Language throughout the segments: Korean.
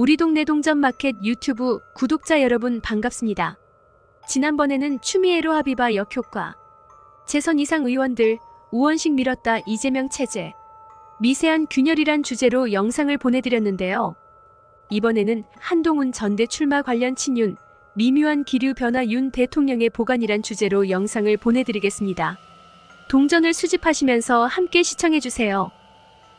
우리 동네 동전 마켓 유튜브 구독자 여러분 반갑습니다. 지난번에는 추미애로 합의바 역효과, 재선 이상 의원들 우원식 밀었다 이재명 체제, 미세한 균열이란 주제로 영상을 보내드렸는데요. 이번에는 한동훈 전대 출마 관련 친윤, 미묘한 기류 변화 윤 대통령의 보관이란 주제로 영상을 보내드리겠습니다. 동전을 수집하시면서 함께 시청해주세요.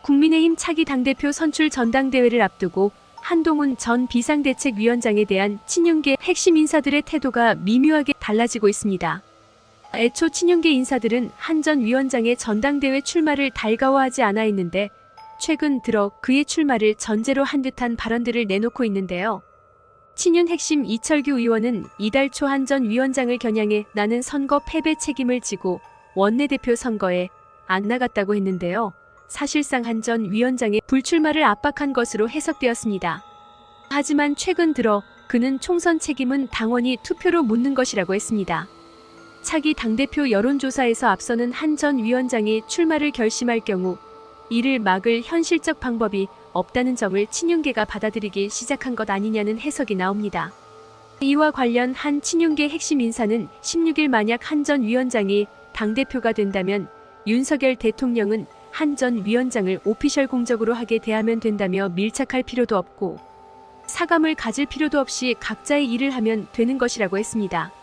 국민의힘 차기 당대표 선출 전당대회를 앞두고 한동훈 전 비상대책위원장에 대한 친윤계 핵심 인사들의 태도가 미묘하게 달라지고 있습니다. 애초 친윤계 인사들은 한 전 위원장의 전당대회 출마를 달가워하지 않아 있는데 최근 들어 그의 출마를 전제로 한 듯한 발언들을 내놓고 있는데요. 친윤 핵심 이철규 의원은 이달 초 한 전 위원장을 겨냥해 나는 선거 패배 책임을 지고 원내대표 선거에 안 나갔다고 했는데요. 사실상 한 전 위원장의 불출마를 압박한 것으로 해석되었습니다. 하지만 최근 들어 그는 총선 책임은 당원이 투표로 묻는 것이라고 했습니다. 차기 당대표 여론조사에서 앞서는 한 전 위원장이 출마를 결심할 경우 이를 막을 현실적 방법이 없다는 점을 친윤계가 받아들이기 시작한 것 아니냐는 해석이 나옵니다. 이와 관련 한 친윤계 핵심 인사는 16일 만약 한 전 위원장이 당대표가 된다면 윤석열 대통령은 한 전 위원장을 오피셜 공적으로 하게 대하면 된다며 밀착할 필요도 없고 사감을 가질 필요도 없이 각자의 일을 하면 되는 것이라고 했습니다.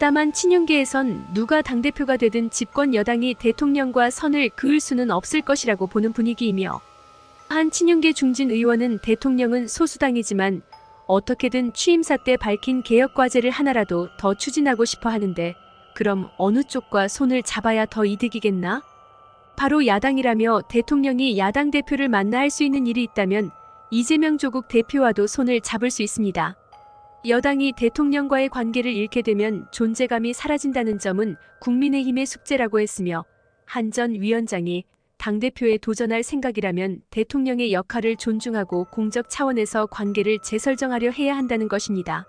다만 친윤계에선 누가 당대표가 되든 집권 여당이 대통령과 선을 그을 수는 없을 것이라고 보는 분위기이며 한 친윤계 중진 의원은 대통령은 소수당이지만 어떻게든 취임사 때 밝힌 개혁 과제를 하나라도 더 추진하고 싶어 하는데 그럼 어느 쪽과 손을 잡아야 더 이득이겠나? 바로 야당이라며 대통령이 야당 대표를 만나 할 수 있는 일이 있다면 이재명 조국 대표와도 손을 잡을 수 있습니다. 여당이 대통령과의 관계를 잃게 되면 존재감이 사라진다는 점은 국민의힘의 숙제라고 했으며 한 전 위원장이 당대표에 도전할 생각이라면 대통령의 역할을 존중하고 공적 차원에서 관계를 재설정하려 해야 한다는 것입니다.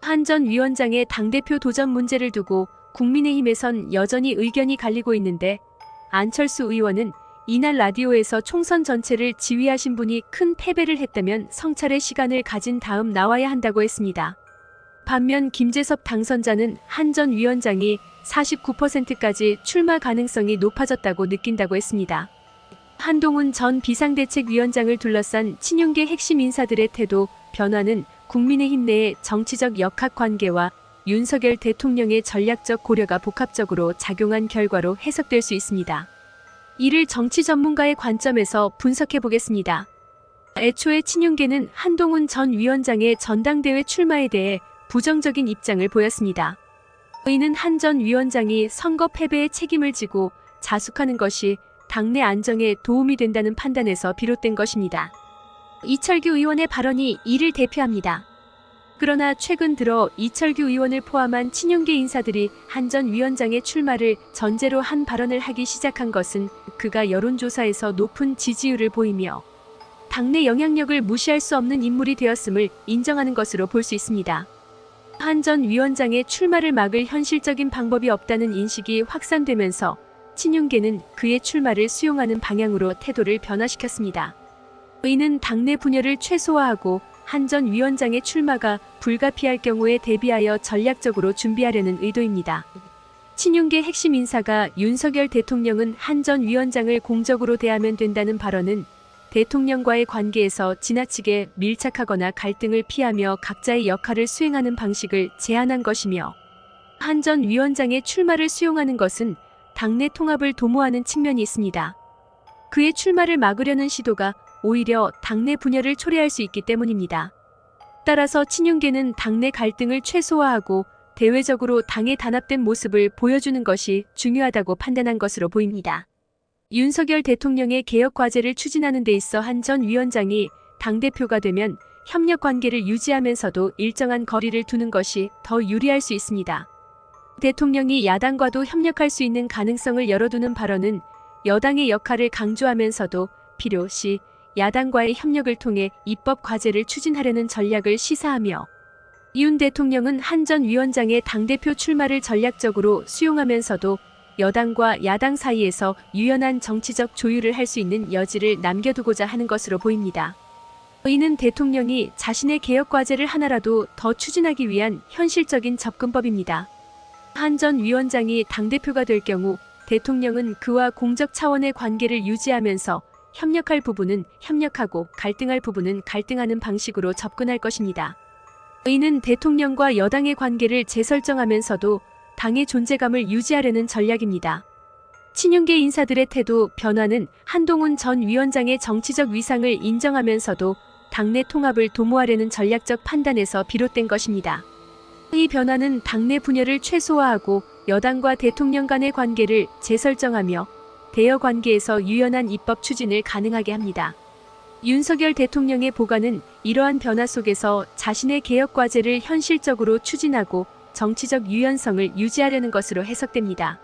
한 전 위원장의 당대표 도전 문제를 두고 국민의힘에선 여전히 의견이 갈리고 있는데 안철수 의원은 이날 라디오에서 총선 전체를 지휘하신 분이 큰 패배를 했다면 성찰의 시간을 가진 다음 나와야 한다고 했습니다. 반면 김재섭 당선자는 한 전 위원장이 49%까지 출마 가능성이 높아졌다고 느낀다고 했습니다. 한동훈 전 비상대책위원장을 둘러싼 친윤계 핵심 인사들의 태도 변화는 국민의힘 내의 정치적 역학 관계와 윤석열 대통령의 전략적 고려가 복합적으로 작용한 결과로 해석될 수 있습니다. 이를 정치 전문가의 관점에서 분석해 보겠습니다. 애초에 친윤계는 한동훈 전 위원장의 전당대회 출마에 대해 부정적인 입장을 보였습니다. 이는 한 전 위원장이 선거 패배의 책임을 지고 자숙하는 것이 당내 안정에 도움이 된다는 판단에서 비롯된 것입니다. 이철규 의원의 발언이 이를 대표합니다. 그러나 최근 들어 이철규 의원을 포함한 친윤계 인사들이 한 전 위원장의 출마를 전제로 한 발언을 하기 시작한 것은 그가 여론조사에서 높은 지지율을 보이며 당내 영향력을 무시할 수 없는 인물이 되었음을 인정하는 것으로 볼 수 있습니다. 한 전 위원장의 출마를 막을 현실적인 방법이 없다는 인식이 확산되면서 친윤계는 그의 출마를 수용하는 방향으로 태도를 변화시켰습니다. 이는 당내 분열을 최소화하고 한 전 위원장의 출마가 불가피할 경우에 대비하여 전략적으로 준비하려는 의도입니다. 친윤계 핵심 인사가 윤석열 대통령은 한 전 위원장을 공적으로 대하면 된다는 발언은 대통령과의 관계에서 지나치게 밀착하거나 갈등을 피하며 각자의 역할을 수행하는 방식을 제안한 것이며 한 전 위원장의 출마를 수용하는 것은 당내 통합을 도모하는 측면이 있습니다. 그의 출마를 막으려는 시도가 오히려 당내 분열을 초래할 수 있기 때문입니다. 따라서 친윤계는 당내 갈등을 최소화하고 대외적으로 당에 단합된 모습을 보여주는 것이 중요하다고 판단한 것으로 보입니다. 윤석열 대통령의 개혁 과제를 추진하는 데 있어 한 전 위원장이 당대표가 되면 협력 관계를 유지하면서도 일정한 거리를 두는 것이 더 유리할 수 있습니다. 대통령이 야당과도 협력할 수 있는 가능성을 열어두는 발언은 여당의 역할을 강조하면서도 필요시 야당과의 협력을 통해 입법 과제를 추진하려는 전략을 시사하며 윤 대통령은 한 전 위원장의 당대표 출마를 전략적으로 수용하면서도 여당과 야당 사이에서 유연한 정치적 조율을 할 수 있는 여지를 남겨두고자 하는 것으로 보입니다. 이는 대통령이 자신의 개혁 과제를 하나라도 더 추진하기 위한 현실적인 접근법입니다. 한 전 위원장이 당대표가 될 경우 대통령은 그와 공적 차원의 관계를 유지하면서 협력할 부분은 협력하고 갈등할 부분은 갈등하는 방식으로 접근할 것입니다. 이는 대통령과 여당의 관계를 재설정하면서도 당의 존재감을 유지하려는 전략입니다. 친윤계 인사들의 태도 변화는 한동훈 전 위원장의 정치적 위상을 인정하면서도 당내 통합을 도모하려는 전략적 판단에서 비롯된 것입니다. 이 변화는 당내 분열을 최소화하고 여당과 대통령 간의 관계를 재설정하며 대여 관계에서 유연한 입법 추진을 가능하게 합니다. 윤석열 대통령의 보관은 이러한 변화 속에서 자신의 개혁 과제를 현실적으로 추진하고 정치적 유연성을 유지하려는 것으로 해석됩니다.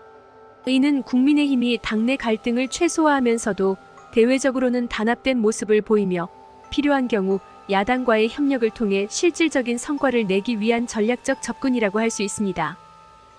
이는 국민의힘이 당내 갈등을 최소화하면서도 대외적으로는 단합된 모습을 보이며 필요한 경우 야당과의 협력을 통해 실질적인 성과를 내기 위한 전략적 접근이라고 할 수 있습니다.